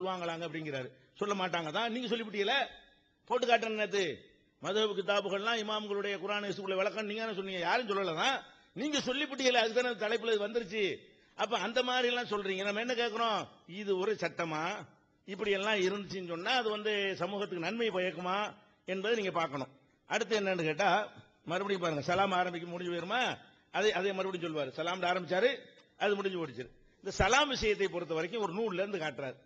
சொல்லுவாங்களாங்க அப்படிங்கிறாரு. சொல்ல மாட்டாங்க தான் நீங்க சொல்லிவிட்டீங்களே? போட்டு காட்டுறேன் நேத்து. மதவு கிதாபுகள்லாம் இமாம்களுடைய குரான் இசுக்குள்ள விளக்கம் நீங்க சொன்னீங்க. யாரும் சொல்லல தான் நீங்க சொல்லிவிட்டீங்களே அதுதானே தலைப்புல வந்துருச்சு. அப்ப அந்த மாதிரி எல்லாம் சொல்றீங்க. நம்ம என்ன கேட்கிறோம்? இது ஒரு சட்டமா? இப்படி எல்லாம் இருந்துச்சுன்னு சொன்னா அது வந்து சமூகத்துக்கு நன்மை பயக்குமா என்பதை நீங்க பார்க்கணும். அடுத்து என்னன்னு கேட்டா மறுபடியும் பாருங்க சலாம் ஆரம்பிக்க முடிஞ்சு போயிருமா? அதே அதே மறுபடியும் சொல்வாரு. சலாம் ஆரம்பிச்சாரு அது முடிஞ்சு போயிடுச்சு. இந்த சலாம் விஷயத்தை பொறுத்த வரைக்கும் ஒரு நூல்ல இருந்து காட்டுறாரு.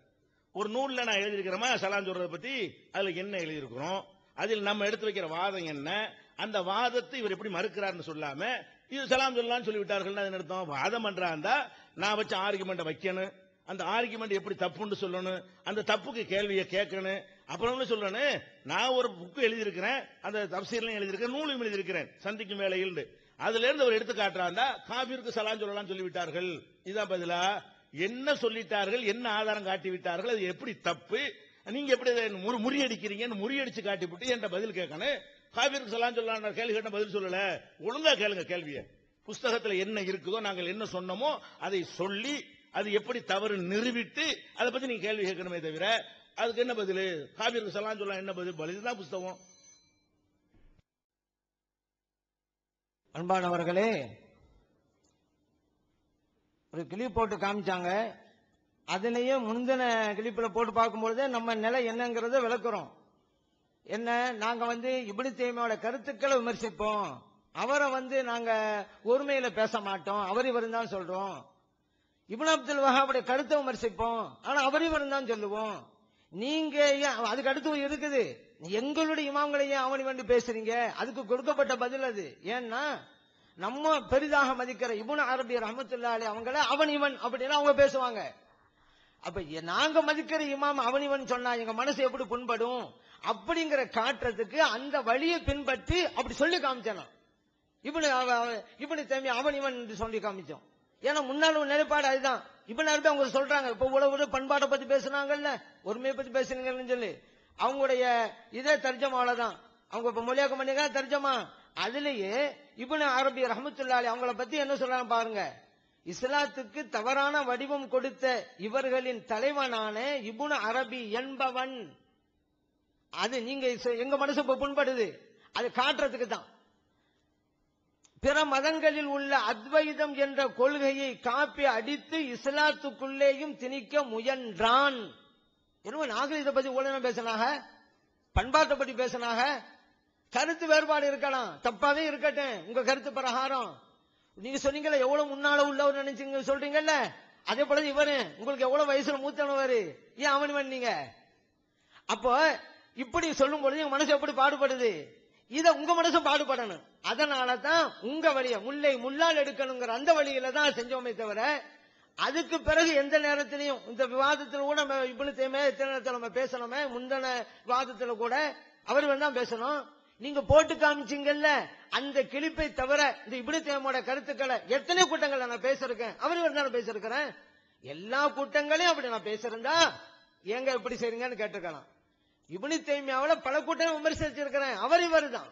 ஒரு நூலில் நான் எழுதியிருக்கிறோமா சலான் சொல்றதை பத்தி அதுல என்ன எழுதியிருக்கிறோம்? அதில் நம்ம எடுத்து வைக்கிற வாதம் என்ன? அந்த வாதத்தை இவர் எப்படி மறுக்கிறார்னு சொல்லாம இது சலாம் சொல்லலாம்னு சொல்லிவிட்டார்கள் அது அர்த்தம்? வாதம் பண்றாந்தா நான் வச்ச ஆர்குமெண்ட்டை வைக்கணும். அந்த ஆர்குமெண்ட் எப்படி தப்புன்னு சொல்லணும். அந்த தப்புக்கு கேள்வியை கேட்கணும். அப்புறம் சொல்லணும்? நான் ஒரு புக்கு எழுதியிருக்கிறேன். அந்த தப்சீர்லையும் எழுதியிருக்கேன் நூலும் எழுதியிருக்கிறேன். சந்திக்கும் வேலையில் அதுல இருந்து அவர் எடுத்து காட்டுறாந்தா காபிற்கு சலாம் சொல்லலாம் சொல்லிவிட்டார்கள். இதுதான் பதிலா? என்ன சொல்லிட்டார்கள் என்ன ஆதாரம் காட்டி விட்டார்கள் அது எப்படி தப்பு? நீங்க எப்படி இதை முறியடிக்கிறீங்கன்னு முறியடிச்சு காட்டிவிட்டு என்ற பதில் கேட்கணும். காபிற்கு சலாம் சொல்லலாம் கேள்வி கேட்ட பதில் சொல்லல. ஒழுங்கா கேளுங்க கேள்வியை. புஸ்தகத்துல என்ன இருக்குதோ நாங்கள் என்ன சொன்னோமோ அதை சொல்லி அது எப்படி தவறு நிறுவிட்டு அதை பத்தி நீங்க கேள்வி கேட்கணுமே தவிர அதுக்கு என்ன பதில்? காபிற்கு சலாம் சொல்லலாம் என்ன பதில்? பதில் தான் புஸ்தகம். அன்பானவர்களே ஒரு கிளிப் போட்டு காமிச்சாங்க. அதுலயும் முந்தின கிளிப்பில் போட்டு பார்க்கும்பொழுது நம்ம நிலை என்னங்கிறத விளக்குறோம். என்ன நாங்கள் வந்து இப்படி தேமியோட கருத்துக்களை விமர்சிப்போம். அவரை வந்து நாங்கள் ஒருமையில் பேச மாட்டோம். அவர் இவர் தான் சொல்கிறோம் இப்னு அப்துல் வஹாபுடைய கருத்தை விமர்சிப்போம். ஆனால் அவர் இவர் தான் சொல்லுவோம். நீங்க ஏன் அதுக்கு அடுத்து இருக்குது. எங்களுடைய இமாம்களையும் ஏன் அவனி வந்து பேசுறீங்க. அதுக்கு கொடுக்கப்பட்ட பதில் அது. ஏன்னா நம்ம பெரிதாக மதிக்கிற இபுன அரபி ரஹமத்துல்லாலே அவங்கள அவன் இவன் அப்படின்னு அவங்க பேசுவாங்க. அப்ப நாங்க மதிக்கிற இமாம் அவன் இவன் சொன்னா எங்க மனசு எப்படி புண்படும்? அப்படிங்கிற காட்டுறதுக்கு அந்த வழியை பின்பற்றி அப்படி சொல்லி காமிச்சேன் இப்படி இவனு அவ- அவ- இவனு தம்பி அவன் இவன் என்று சொல்லி காமிச்சோம். ஏன்னா முன்னாள் நிலைப்பாடு அதுதான். இப்ப நேரத்தை அவங்க சொல்றாங்க இப்ப உழவு பண்பாட்டை பத்தி பேசுனாங்கல்ல ஒருமையை பத்தி பேசுனீங்கன்னு சொல்லி. அவங்களுடைய இதே தர்ஜமாவில தான். அவங்க இப்ப மொழியாக்கம் பண்ணிக்க தர்ஜமா. அதுலயே இப்னு அரபி ரஹமத்துல்லாலி அவங்கள பத்தி என்ன சொல்றாங்க பாருங்க. இஸ்லாத்துக்கு தவறான வடிவம் கொடுத்த இவர்களின் தலைவனான இப்னு அரபி என்பவன். அது நீங்க எங்க மனசு இப்ப புண்படுது. அது காட்டுறதுக்கு தான். பிற மதங்களில் உள்ள அத்வைதம் என்ற கொள்கையை காப்பி அடித்து இஸ்லாத்துக்குள்ளேயும் திணிக்க முயன்றான். என்ன நாகரீகத்தை பத்தி ஊழல் பேசினாக பண்பாட்டை பத்தி பேசினாக கருத்து வேறுபாடு இருக்கலாம். தப்பாவே இருக்கட்டும். உங்க கருத்து பிரகாரம். நீங்க சொன்னீங்கல்ல எவ்வளவு முன்னால உள்ளவர் நினைச்சீங்க சொல்றீங்கல்ல? அதே போல இவரு. உங்களுக்கு எவ்வளவு வயசுல மூத்தனவர் ஏன் அவன் பண்ணீங்க அப்போ இப்படி சொல்லும் பொழுது எங்க மனசு எப்படி பாடுபடுது? இத உங்க மனசும் பாடுபடணும். அதனால தான் உங்க வழிய முல்லை முள்ளால் எடுக்கணுங்கிற அந்த வழியில தான் செஞ்சோமே தவிர அதுக்கு பிறகு எந்த நேரத்திலையும் இந்த விவாதத்தில் கூட நம்ம இப்படி தேமே எத்தனை நேரத்தில் நம்ம பேசணுமே? முந்தின விவாதத்தில் கூட அவர் தான் பேசணும். நீங்க போட்டு காமிச்சீங்கல்ல அந்த கிளிப்பை தவிர இந்த இப்படி தேமோட கருத்துக்களை எத்தனை கூட்டங்கள்ல நான் பேசிருக்கேன்? அவர் இவர் தான் பேசிருக்கிறேன் எல்லா கூட்டங்களையும் அப்படி நான் பேசியிருந்தா ஏங்க இப்படி செய்றீங்கன்னு கேட்டிருக்கலாம். இப்னு தைமியாவுல பல கூட்டம் விமர்சிச்சிருக்கிறேன். அவர் இவர் தான்.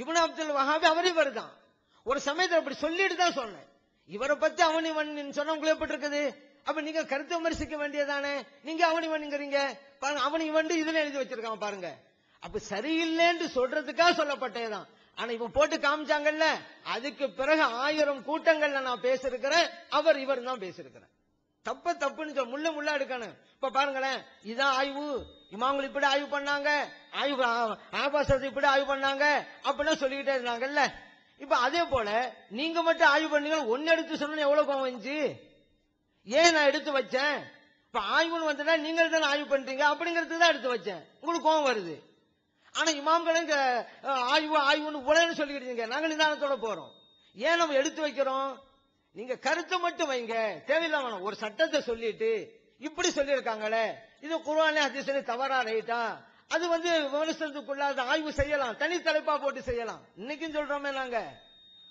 இப்னு அப்துல் வஹாபி அவர் இவர் தான். ஒரு சமயத்தில் அப்படி சொல்லிட்டு தான் சொன்னேன். இவரை பத்தி அவன் இவன் சொன்ன உங்களுக்கு எப்படி இருக்குது? அப்ப நீங்க கருத்து விமர்சிக்க வேண்டியதானே நீங்க அவன் இவனுங்கிறீங்க பாருங்க அவன் இவன் இதுல எழுதி வச்சிருக்கான் பாருங்க. அப்ப சரியில்லைன்னு சொல்றதுக்காக சொல்லப்பட்டதுதான். ஆனா இவன் போட்டு காமிச்சாங்கல்ல அதுக்கு பிறகு ஆயிரம் கூட்டங்கள்ல நான் பேசிருக்கிறேன் அவர் இவர் தான் பேசிருக்கிறேன் தப்ப தப்புன்னு சொல்ல முள்ள முள்ள எடுக்கணும். இப்ப பாருங்களேன் இதான் ஆய்வு. இமாம்கள் இப்படி ஆய்வு பண்ணாங்க ஆய்வு ஆபாசத்தை இப்படி ஆய்வு பண்ணாங்க அப்படின்னு சொல்லிக்கிட்டே இருந்தாங்கல்ல. இப்ப அதே போல நீங்க மட்டும் ஆய்வு பண்ணீங்க ஒன்னு எடுத்து சொல்லணும் எவ்வளவு கோவம் வந்துச்சு? ஏன் நான் எடுத்து வச்சேன்? இப்ப ஆய்வுன்னு வந்தா நீங்கள் தானே ஆய்வு பண்றீங்க அப்படிங்கிறது தான் எடுத்து வச்சேன். உங்களுக்கு கோவம் வருது. ஆனா இமாம்களும் இங்க, ஆய்வு ஆய்வுன்னு உலகன்னு சொல்லிக்கிட்டீங்க நாங்கள் நிதானத்தோட போறோம். ஏன் நம்ம எடுத்து வைக்கிறோம்? நீங்க கருத்தை மட்டும் வைங்க. தேவையில்லாம வேணாம். ஒரு சட்டத்தை சொல்லிட்டு இப்படி சொல்லியிருக்காங்களே. இது குரானே ஹதீஸ்ல தவறா ரைட்டா? அது வந்து விமர்சனத்துக்குள்ளாத ஆய்வு செய்யலாம். தனி தலைப்பா போட்டு செய்யலாம். இன்னைக்கும் சொல்றோமே நாங்க.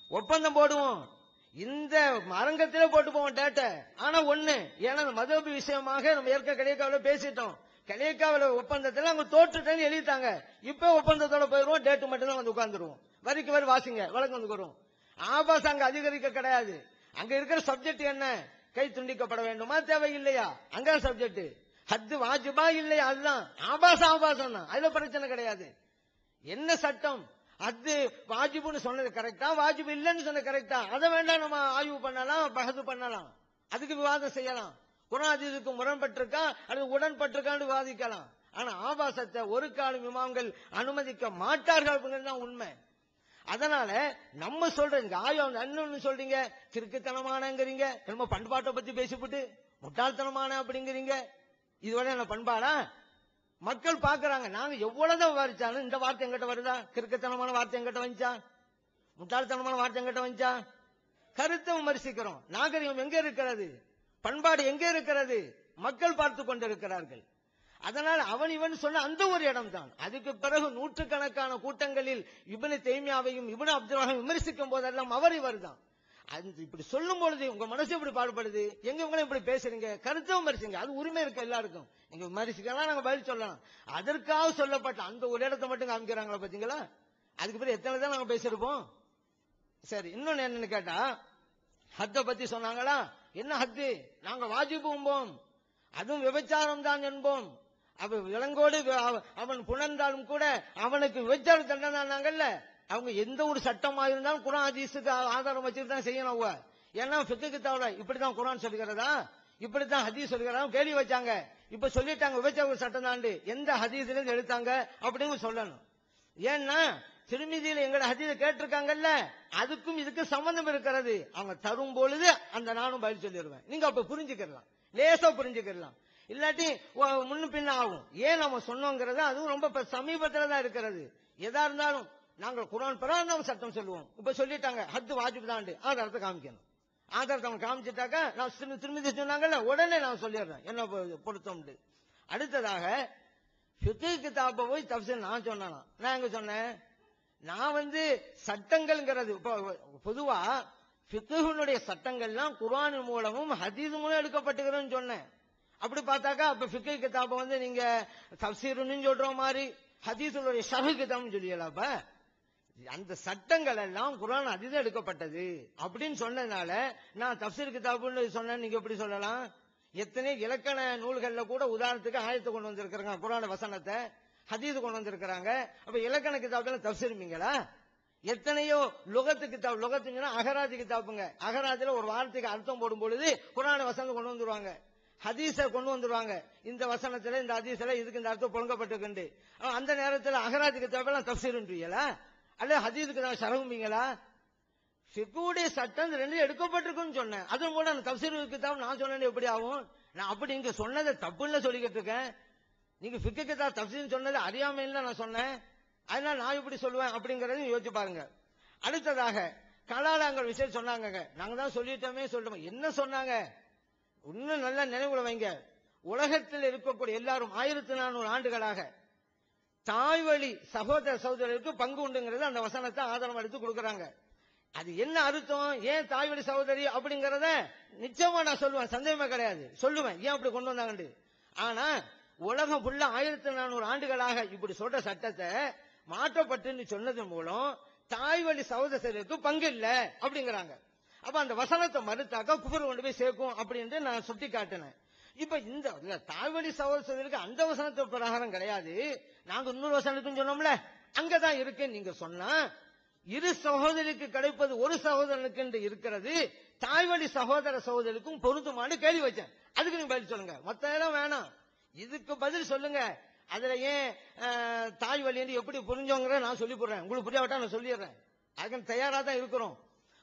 ஒப்பந்தம் போடுவோம். இந்த அரங்கத்திலே போட்டு போவோம் டேட்டை. ஆனா ஒண்ணு ஏன்னா மதபு விஷயமாக நம்ம ஏற்க கலியக்காவில பேசிட்டோம். கலியக்காவில ஒப்பந்தத்தில் அவங்க தோற்றுட்டேன்னு எழுதிட்டாங்க. இப்ப ஒப்பந்தத்தோட போயிருவோம் டேட்டு மட்டும் தான் வந்து உட்காந்துருவோம் வரிக்கு வரி வாசிங்க வழக்கு வந்துக்கிறோம் ஆபாசம் அங்க அதிகரிக்க கிடையாது. அங்க இருக்கிற சப்ஜெக்ட் என்ன? கை துண்டிக்கப்பட வேண்டுமா தேவையில்லையா? அங்க சப்ஜெக்ட் ஹத்து வாஜிபா இல்லையா? அதுதான். ஆபாசம் ஆபாசம் தான். அதுல பிரச்சனை கிடையாது. என்ன சட்டம்? அது வாஜிபுன்னு சொன்னது கரெக்டா வாஜிபு இல்லைன்னு சொன்னது கரெக்டா அதை வேண்டாம் நம்ம ஆய்வு பண்ணலாம் பகது பண்ணலாம். அதுக்கு விவாதம் செய்யலாம். குரான் இதுக்கு முரண்பட்டிருக்கா? அல்லது உடன்பட்டிருக்கான்னு விவாதிக்கலாம் ஆனா ஆபாசத்தை ஒரு காலம் இமாம்கள் அனுமதிக்க மாட்டார்கள் அப்படிங்கிறது தான் உண்மை. அதனால நம்ம சொல்றீங்க ஆயம் இன்னொன்னு சொல்றீங்க கிறுக்குத்தனமானங்கிறீங்க திரும்ப பண்பாட்டை பத்தி பேசிவிட்டு முட்டாள்தனமான அப்படிங்கிறீங்க. இதுவரை என்ன பண்பாடா? மக்கள் பாக்குறாங்க நாங்க எவ்வளவுதான் விவாதிச்சாலும் இந்த வார்த்தை எங்கிட்ட வருதா? கிறுக்குத்தனமான வார்த்தை எங்கிட்ட வந்துச்சா? முட்டாள்தனமான வார்த்தை எங்கிட்ட வந்துச்சா? கருத்தை விமர்சிக்கிறோம். நாகரிகம் எங்க இருக்கிறது? பண்பாடு எங்கே இருக்கிறது? மக்கள் பார்த்து கொண்டிருக்கிறார்கள். அதனால் அவன் இவன் சொன்ன அந்த ஒரு இடம் தான் அதுக்கு பிறகு நூற்றுக்கணக்கான கூட்டங்களில் இவனு தேமியாவையும் இவனு அப்துல் விமர்சிக்கும் போதெல்லாம் அவர் இவர் தான் இப்படி சொல்லும் பொழுது உங்க மனசு இப்படி பாடுபடுது? எங்க இவங்களும் இப்படி பேசுறீங்க? கருத்தை விமர்சிங்க. அது உரிமை இருக்கு எல்லாருக்கும். நீங்க விமர்சிக்கலாம் நாங்க பதில் சொல்லலாம். அதற்காக சொல்லப்பட்ட அந்த ஒரு இடத்தை மட்டும் காமிக்கிறாங்களா பாத்தீங்களா? அதுக்கு பிறகு எத்தனை தான் நாங்க பேசிருப்போம் சரி இன்னொன்னு என்னன்னு கேட்டா ஹத்த பத்தி சொன்னாங்களா? என்ன ஹத்து நாங்க வாஜிபும்போம் அதுவும் விபச்சாரம் தான் என்போம். அவ விலங்கோடு அவன் புணர்ந்தாலும் கூட அவனுக்கு விபச்சார தண்டனாங்கல்ல அவங்க எந்த ஒரு சட்டமா இருந்தாலும் குரான் ஹதீஸுக்கு ஆதாரம் வச்சுட்டு தான் செய்யணும் அவங்க. ஏன்னா பிக்குக்கு தவிர இப்படிதான் குரான் சொல்லுகிறதா? இப்படித்தான் ஹதீஸ் சொல்லுகிறதா? கேள்வி வச்சாங்க. இப்ப சொல்லிட்டாங்க விபச்சார சட்டம் தாண்டு. எந்த ஹதீஸ்ல இருந்து எடுத்தாங்க? அப்படின்னு சொல்லணும். ஏன்னா திருமிதியில எங்கட ஹதீஸ கேட்டிருக்காங்கல்ல அதுக்கும் இதுக்கு சம்பந்தம் இருக்கிறது. அவங்க தரும் பொழுது அந்த நானும் பதில் சொல்லிடுவேன். நீங்க அப்ப புரிஞ்சுக்கலாம் லேசா புரிஞ்சுக்கலாம் இல்லாட்டி முன்னு பின்ன ஆகும். ஏன் நம்ம சொன்னோங்கிறது அதுவும் ரொம்ப இப்ப சமீபத்துல தான் இருக்கிறது. எதா இருந்தாலும் நாங்கள் குரான் பிரகாரம் நம்ம சட்டம் சொல்லுவோம். இப்ப சொல்லிட்டாங்க ஹத்து வாஜிப் தாண்டு. ஆதாரத்தை காமிக்கணும். ஆதாரத்தை அவங்க காமிச்சிட்டாக்க நான் திரும்பி திரும்பி சொன்னாங்கல்ல உடனே நான் சொல்லிடுறேன். என்ன பொருத்தம் அடுத்ததாக ஃபிக்கு கிதாபை போய் தப்சீல் நான் சொன்னானா? நான் எங்க சொன்னேன்? நான் வந்து சட்டங்கள்ங்கிறது இப்போ பொதுவா ஃபிக்குனுடைய சட்டங்கள்லாம் குரான் மூலமும் ஹதீஸ் மூலம் எடுக்கப்பட்டுக்கிறோன்னு சொன்னேன். அப்படி பார்த்தாக்கா அப்ப பிக்கு கிதாப வந்து நீங்க தப்சீருன்னு சொல்ற மாதிரி ஹதீஸுடைய ஷஹு கிதாப்னு சொல்லியலாம் அப்ப? அந்த சட்டங்கள் எல்லாம் குரான் ஹதீஸ் எடுக்கப்பட்டது. அப்படின்னு சொன்னதுனால நான் தப்சீர் கிதாபுன்னு சொன்னேன் நீங்க எப்படி சொல்லலாம்? எத்தனை இலக்கண நூல்கள்ல கூட உதாரணத்துக்கு ஆயத்தை கொண்டு வந்திருக்கிறாங்க குரான வசனத்தை. ஹதீது கொண்டு வந்திருக்கிறாங்க அப்ப இலக்கண கிதாபுல தப்சீருமீங்களா எத்தனையோ லுகத்து கிதாப் லுகத்துங்கன்னா அகராஜி கிதாப்புங்க. அகராஜில ஒரு வார்த்தைக்கு அர்த்தம் போடும் பொழுது குரான வசனம் கொண்டு வந்துருவாங்க. ஹதீஸை கொண்டு வந்துருவாங்க. இந்த வசனத்துல இந்த ஹதீஸ்ல இதுக்கு இந்த அர்த்தம் புழங்கப்பட்டிருக்கு அந்த நேரத்துல அகராஜி கிதாபெல்லாம் தப்சீருன்றீங்களா? அல்ல ஹதீஸுக்கு தான் சரகும்பீங்களா? ஃபிக்குடைய சட்டம் ரெண்டு எடுக்கப்பட்டிருக்குன்னு சொன்னேன். அது கூட அந்த தப்சீர் கிதாப் நான் சொன்னேன் எப்படி ஆகும்? நான் அப்படி இங்க சொன்னதை தப்புன்னு சொல்லிக்கிட்டு இருக்கேன். நீங்க ஃபிக்கு கிதாப் சொன்னது அறியாமைன்னு நான் சொன்னேன். அதனால நான் இப்படி சொல்லுவேன் அப்படிங்கறதையும் யோசிச்சு பாருங்க. அடுத்ததாக கலாடாங்கல் விஷயம் சொன்னாங்க நாங்க தான் சொல்லிட்டோமே சொல்லிட்டோம் என்ன சொன்னாங்க? இன்னும் நல்லா நினைவுல வைங்க. உலகத்தில் இருக்கக்கூடிய எல்லாரும் ஆயிரத்தி நானூறு ஆண்டுகளாக தாய்வழி சகோதர சகோதரருக்கு பங்கு உண்டுங்கிறது அந்த வசனத்தை ஆதாரம் எடுத்து கொடுக்கறாங்க. அது என்ன அர்த்தம்? ஏன் தாய்வழி சகோதரி அப்படிங்கறத நிச்சயமா நான் சொல்லுவேன். சந்தேகமே கிடையாது. சொல்லுவேன். ஏன் அப்படி கொண்டு வந்தாங்கன்னு ஆனா உலகம் ஃபுல்லா ஆயிரத்தி நானூறு ஆண்டுகளாக இப்படி சொல்ற சட்டத்தை மாற்றப்பட்டுன்னு சொன்னது மூலம் தாய்வழி சகோதரருக்கு பங்கு இல்லை அப்படிங்கிறாங்க. அப்ப அந்த வசனத்தை மறுத்தாக்கா குபர் கொண்டு போய் சேர்க்கும் அப்படின்னு நான் சுட்டி காட்டினேன் இப்ப இந்த இல்ல, தாய்வழி சகோதரருக்கு அந்த வசனத்தை பிரகாரம் கிடையாது. நாங்க இன்னொரு வசனத்துக்கும் சொன்னோம்ல அங்கதான் இருக்கு. நீங்க சொன்னா இரு சகோதரிக்கு கிடைப்பது ஒரு சகோதரனுக்கு என்று இருக்கிறது தாய்வழி சகோதர சகோதரிக்கும் பொருந்துமான்னு கேள்வி வச்சேன். அதுக்கு நீங்க பதில் சொல்லுங்க. மத்த எல்லாம் வேணாம். இதுக்கு பதில் சொல்லுங்க. அதுல ஏன் தாய் வழி எப்படி புரிஞ்சோங்கிற நான் சொல்லி போடுறேன் உங்களுக்கு புரியாவிட்டா நான் சொல்லிடுறேன். அதுக்கு தயாரா தான் இருக்கிறோம்.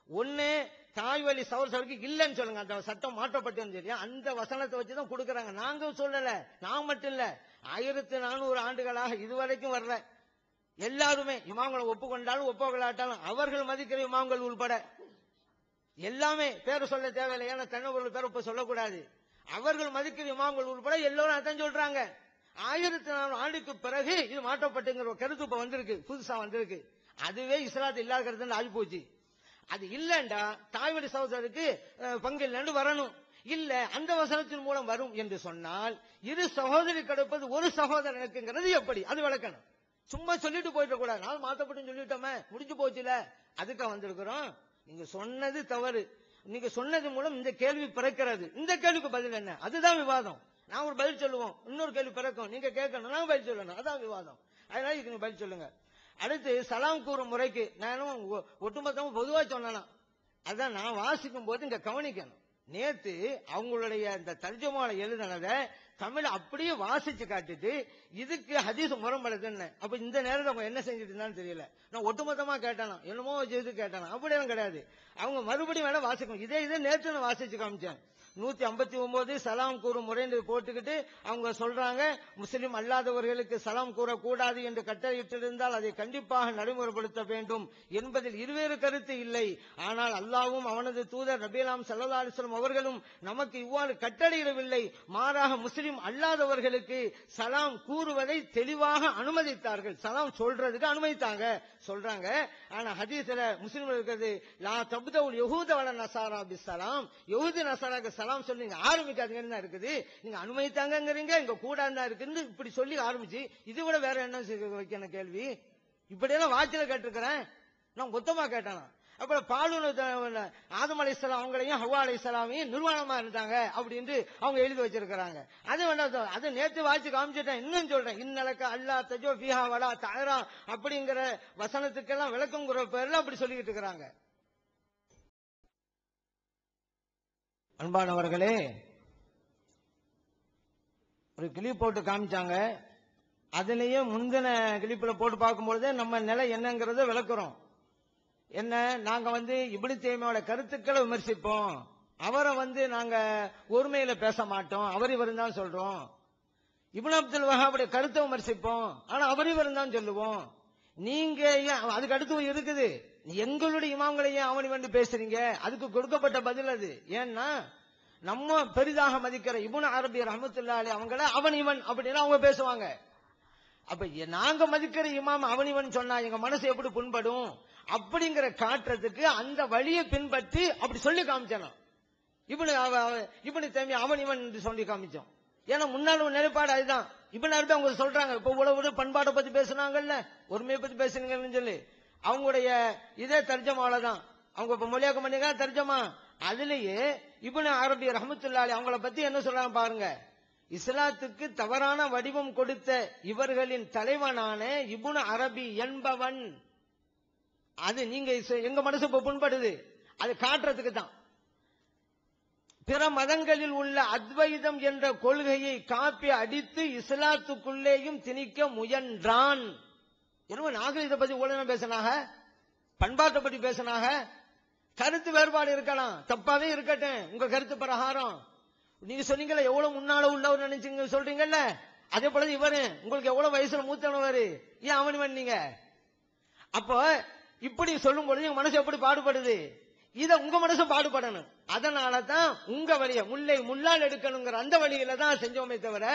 ஒண்ணு தாய் வழி சகோதரருக்கு இல்லைன்னு சொல்லுங்க. அந்த சட்டம் மாற்றப்பட்டு சரியா அந்த வசனத்தை வச்சு தான் கொடுக்கறாங்க. நாங்க சொல்லல. நான் மட்டும் இல்ல. ஆயிரத்தி நானூறு ஆண்டுகளாக இதுவரைக்கும் வர்ற எல்லாருமே இமாம்களை ஒப்புக்கொண்டாலும் ஒப்புக்கொள்ளாட்டாலும் அவர்கள் மதிக்கிற இமாம்கள் உள்பட. எல்லாமே பேரை சொல்ல தேவையில்லை. ஏன்னா தனிபொருள் பேர் இப்ப சொல்லக்கூடாது. அவர்கள் மதிக்கிற இமாம்கள் உட்பட எல்லோரும் அதான் சொல்றாங்க. ஆயிரத்தி நானூறு ஆண்டுக்கு பிறகு இது மாற்றப்பட்டுங்கிற ஒரு கருத்து இப்ப வந்திருக்கு புதுசா வந்திருக்கு. அதுவே இஸ்லாத்து இல்லாத கருத்து ஆகி போச்சு. அது இல்லண்டா தாய்வழி சகோதரருக்கு பங்கு இல்லைன்னு வரணும். இல்ல அந்த வசனத்தின் மூலம் வரும் என்று சொன்னால் இரு சகோதரி கிடைப்பது ஒரு சகோதரனுக்குங்கிறது எப்படி? அது விளக்கணும். சும்மா சொல்லிட்டு போயிட்டு கூடாது. நான் மாத்தப்பட்டு சொல்லிட்டோமே முடிஞ்சு போச்சுல. அதுக்காக வந்திருக்கிறோம். நீங்க சொன்னது தவறு. நீங்க சொன்னது மூலம் இந்த கேள்வி பிறக்கிறது. இந்த கேள்விக்கு பதில் என்ன? அதுதான் விவாதம். நான் ஒரு பதில் சொல்லுவோம். இன்னொரு கேள்வி பிறக்கும். நீங்க கேட்கணும். நான் பதில் சொல்லணும். அதான் விவாதம். அதனால இதுக்கு நீங்க பதில் சொல்லுங்க. அடுத்து சலாம் கூறும் முறைக்கு நானும் ஒட்டுமொத்தமும் பொதுவா சொன்னேனா அதான் நான் வாசிக்கும் போது இங்க கவனிக்கணும். நேத்து அவங்களுடைய இந்த தர்ஜமால எழுதினதை தமிழ் அப்படியே வாசிச்சு காட்டிட்டு இதுக்கு ஹதீஸ் முரம்படுதுன்னு அப்ப இந்த நேரத்துல அவங்க என்ன செஞ்சுட்டு இருந்தான்னு தெரியல. நான் ஒட்டுமொத்தமா கேட்டானா என்னமோ செய்து கேட்டானா அப்படியெல்லாம் கிடையாது. அவங்க மறுபடியும் வேணா வாசிக்கணும். இதே இதே நேற்று நான் வாசிச்சு காமிச்சேன். நூத்தி ஐம்பத்தி ஒன்பது சலாம் கூறும் முறைன்னு போட்டுக்கிட்டு அவங்க சொல்றாங்க முஸ்லிம் அல்லாதவர்களுக்கு சலாம் கூறக்கூடாது என்று கட்டளையிட்டிருந்தால் அதை கண்டிப்பாக நடைமுறைப்படுத்த வேண்டும். என்பதில் இருவேறு கருத்து இல்லை. ஆனால் அல்லாவும் அவனது தூதர் நபீலாம் சல்லா அவர்களும் நமக்கு இவ்வாறு கட்டளையிடவில்லை. மாறாக முஸ்லிம் அல்லாதவர்களுக்கு சலாம் கூறுவதை தெளிவாக அனுமதித்தார்கள். சலாம் சொல்றதுக்கு அனுமதித்தாங்க சொல்றாங்க. ஆனா ஹதீஸ்ல முஸ்லிம் இருக்கிறது லா தப்தவுல் யஹூத வள நசாரா பிஸ்ஸலாம் யகுதி நசாராக்கு சலாம் சொல்லி நீங்க தான் இருக்குது. நீங்க அனுமதித்தாங்கிறீங்க இங்க கூடாது தான் இருக்குன்னு இப்படி சொல்லி ஆரம்பிச்சு இது விட வேற என்ன வைக்கணும் கேள்வி? இப்படியெல்லாம் வாட்சில கேட்டிருக்கிறேன். நான் மொத்தமா கேட்டானா? அப்புறம் பாலூர் ஆதம் அலைசலாம் அவங்களையும் ஹவ்வா அலைசலாமையும் நிர்வாணமா இருந்தாங்க அப்படின்ட்டு அவங்க எழுதி வச்சிருக்கிறாங்க. அது வேண்டாம் அது நேத்து வாட்சி காமிச்சிட்டேன். இன்னும் சொல்றேன். இன்னலக்க அல்லா தஜோ பிஹா வலா தாயரா அப்படிங்கிற வசனத்துக்கெல்லாம் விளக்கங்கிற பேர்ல அப்படி சொல்லிக்கிட்டு இருக்கிறாங்க. அன்பானவர்களே ஒரு கிளி போட்டு காமிச்சாங்க. அதுலயே முந்தின கிளிப்புல போட்டு பார்க்கும்பொழுது நம்ம நிலை என்னங்கிறத விளக்குறோம். என்ன நாங்க வந்து இப்படி தேமையோட கருத்துக்களை விமர்சிப்போம். அவரை வந்து நாங்க ஒருமையில பேச மாட்டோம். அவர் இவர் தான் சொல்றோம். இப்னு அப்துல் வஹாபுடைய கருத்தை விமர்சிப்போம். ஆனா அவர் இவர் தான் சொல்லுவோம். நீங்க ஏன் அதுக்கு அடுத்து இருக்குது எங்களுடைய இமாம்களை ஏன் அவனி வந்து பேசுறீங்க? அதுக்கு கொடுக்கப்பட்ட பதில் அது. ஏன்னா நம்ம பெரிதாக மதிக்கிற இபுன் அரபி ரஹமத்துல்லா அவங்கள அவன் இவன் அப்படின்னு அவங்க பேசுவாங்க. அப்ப நாங்க மதிக்கிற இமாம் அவன் இவன் சொன்னா எங்க மனசு எப்படி புண்படும்? அப்படிங்கிற காட்டுறதுக்கு அந்த வழியை பின்பற்றி அப்படி சொல்லி காமிச்சனும் இப்படி இப்படி தேமி அவன் இவன் என்று சொல்லி காமிச்சோம். ஏன்னா முன்னாள் நிலைப்பாடு அதுதான். இப்ப நேரத்தை அவங்க சொல்றாங்க இப்ப உழவு பண்பாட்டை பத்தி பேசுனாங்கல்ல? ஒருமையை பத்தி பேசுனீங்கன்னு சொல்லி. அவங்களுடைய இதே தர்ஜமாவில தான் அவங்க இப்ப மொழியாக்கம் பண்ணீங்க தர்ஜமா? அதுலயே இபுன அரபி ரஹமத்துல்லாலி அவங்கள பத்தி என்ன சொல்றாங்க பாருங்க. இஸ்லாத்துக்கு தவறான வடிவம் கொடுத்த இவர்களின் தலைவனான இபுன அரபி என்பவன். அது நீங்க எங்க மனசு இப்ப புண்படுது. அது காட்டுறதுக்கு தான். பிற மதங்களில் உள்ள அத்வைதம் என்ற கொள்கையை காப்பி அடித்து இஸ்லாத்துக்குள்ளேயும் திணிக்க முயன்றான். எனவே நாகரிகத்தை பத்தி உலகம் பேசினாக பண்பாட்டை பத்தி பேசினாக கருத்து வேறுபாடு இருக்கலாம். தப்பாவே இருக்கட்டும். உங்க கருத்து பிரகாரம். நீங்க சொன்னீங்கல்ல எவ்வளவு முன்னால உள்ளவர் நினைச்சீங்க சொல்றீங்கல்ல? அதே போல இவரு. உங்களுக்கு எவ்வளவு வயசுல மூத்தனவர் ஏன் அவனு பண்ணீங்க அப்போ இப்படி சொல்லும் பொழுது எங்க மனசு எப்படி பாடுபடுது? இத உங்க மனசு பாடுபடணும். அதனாலதான் உங்க வழிய முல்லை முள்ளால் எடுக்கணுங்கிற அந்த வழியில தான் செஞ்சோமே தவிர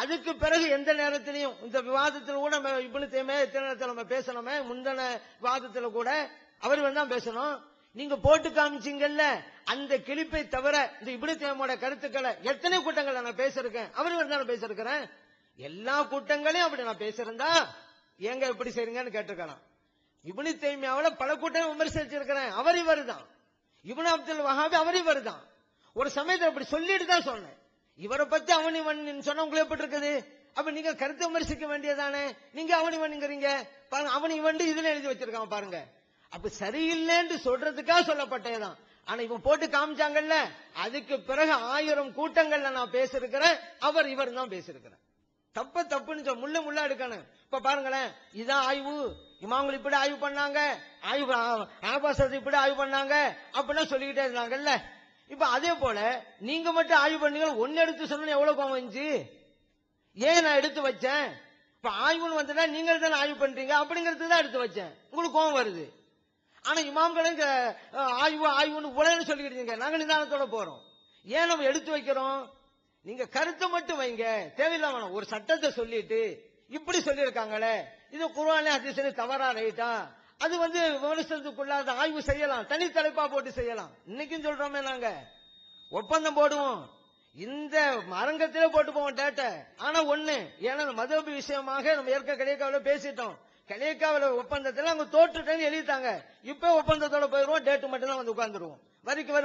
அதுக்கு பிறகு எந்த நேரத்திலையும் இந்த விவாதத்தில் கூட நம்ம இப்படி தேமே எத்தனை நேரத்தில் நம்ம பேசணுமே முந்தின விவாதத்தில் கூட அவர் தான் பேசணும். நீங்க போட்டு காமிச்சீங்கல்ல அந்த கிளிப்பை தவிர இந்த இப்படி தேமோட கருத்துக்களை எத்தனை கூட்டங்களை நான் பேசிருக்கேன் அவர் தான் நான் பேசிருக்கிறேன் எல்லா கூட்டங்களையும் அப்படி நான் பேசியிருந்தா ஏங்க இப்படி செய்றீங்கன்னு கேட்டிருக்கலாம். இப்னு தேமியாவில் பல கூட்டம் விமர்சிச்சிருக்கிறேன் அவர் இவர் தான் இப்னு அப்துல் வஹாபி அவர் இவர் தான் ஒரு சமயத்தில் அப்படி சொல்லிட்டு தான் சொன்னேன். இவரை பத்தி அவனி இவன் சொன்னா உங்களுக்கு எப்படி இருக்குது அப்ப நீங்க கருத்து விமர்சிக்க வேண்டியதானே? நீங்க அவனிவனுங்கிறீங்க பாருங்க அவன் வண்டு இதுல எழுதி வச்சிருக்கான் பாருங்க. அப்ப சரியில்லைன்னு சொல்றதுக்காக சொல்லப்பட்டதுதான். ஆனா இவன் போட்டு காமிச்சாங்கல்ல அதுக்கு பிறகு ஆயிரம் கூட்டங்கள்ல நான் பேசிருக்கிறேன் அவர் இவர் தான் பேசிருக்கிறேன் தப்ப தப்புன்னு சொல்ல முள்ள முள்ள எடுக்கணும். இப்ப பாருங்களேன் இதான் ஆய்வு. இமாம்கள் இப்படி ஆய்வு பண்ணாங்க ஆய்வு ஆபாசத்தை இப்படி ஆய்வு பண்ணாங்க அப்படின்னா சொல்லிக்கிட்டே இருந்தாங்கல்ல. இப்ப அதே போல நீங்க மட்டும் ஆய்வு பண்ணீங்க ஒன்னு எடுத்து சொல்லணும் எவ்வளவு கோவம் வந்துச்சு? ஏன் நான் எடுத்து வச்சேன்? இப்ப ஆய்வுன்னு வந்தா நீங்க தானே ஆய்வு பண்றீங்க? அப்படிங்கிறது தான் எடுத்து வச்சேன். உங்களுக்கு கோவம் வருது. ஆனா இமாம்களும் ஆய்வு ஆய்வுன்னு உலகம் சொல்லிக்கிட்டு நாங்க நிதானத்தோட போறோம். ஏன் நம்ம எடுத்து வைக்கிறோம்? நீங்க கருத்தை மட்டும் வைங்க. தேவையில்லாம ஒரு சட்டத்தை சொல்லிட்டு இப்படி சொல்லியிருக்காங்களே. இது குர்ஆன்ல அதிசயம் தவறா ரைட்டா? அது வந்து விமர்சனத்துக்குள்ளாத ஆய்வு செய்யலாம் தனி தலைப்பா போட்டு செய்யலாம். இன்னைக்கும் சொல்றோமே நாங்க. ஒப்பந்தம் போடுவோம். இந்த அரங்கத்திலே போட்டு போவோம் டேட்டை ஆனா ஒண்ணு ஏன்னா இந்த விஷயமாக நம்ம ஏற்க கலியக்காவில பேசிட்டோம். கலியக்காவில ஒப்பந்தத்துல அவங்க தோற்றுட்டேன்னு எழுதிட்டாங்க. இப்ப ஒப்பந்தத்தோட போயிருவோம் டேட்டு மட்டும் தான் வந்து உட்கார்ந்துருவோம். வரிக்கு வரி